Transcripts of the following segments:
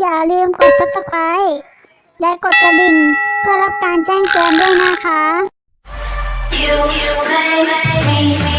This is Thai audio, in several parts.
อย่าลืมกด subscribe และกดกระดิ่ง เพื่อรับการแจ้งเตือนด้วยนะคะ You make me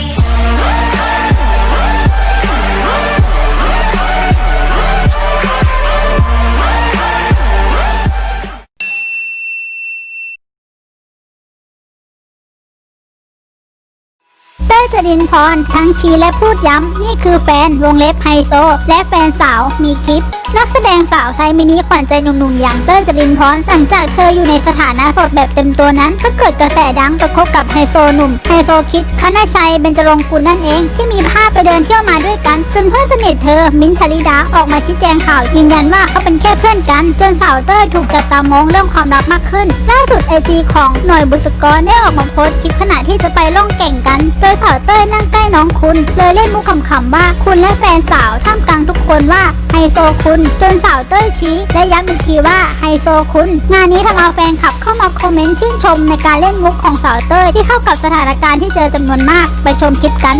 เต้ยจรินพรทั้งชี้และพูดย้ำ นี่คือแฟนวงเล็บไฮโซ และแฟนสาวมีคลิป นักแสดงสาวไซมินิขวัญใจหนุ่มๆอย่างเต้ยจรินพรหลังจากเธออยู่ในสถานะโสดแบบเต็มตัวนั้น ก็เกิดกระแสดังประคบกับไฮโซหนุ่มไฮโซคิดคณชัยเบญจรงกุลนั่นเองที่มีภาพไปเดินเที่ยวมาด้วยกัน จนเพื่อนสนิทเธอ มิ้นชลิดาออกมาชี้แจงข่าวยืนยันว่าเขาเป็นแค่เพื่อนกัน จนสาวเต้ยถูกจับตามองเรื่องความรักมากขึ้น ล่าสุดไอจีของหน่วยบุษกรได้ออกมาโพสต์คลิปขณะที่จะไปล่องแก่งกัน โดยสาวเต้ยนั่งใกล้น้องคุณ เลยเล่นมุกขำๆว่าคุณและแฟนสาวท่ามกลางทุกคนว่าไฮโซคุณ จนสาวเต้ยชี้ และย้ำอีกทีว่าไฮโซคุณ งานนี้ทำเอาแฟนคลับเข้ามาคอมเมนต์ชื่นชมในการเล่นมุกของสาวเต้ยที่เข้ากับสถานการณ์ที่เจอจำนวนมากไปชมคลิปกัน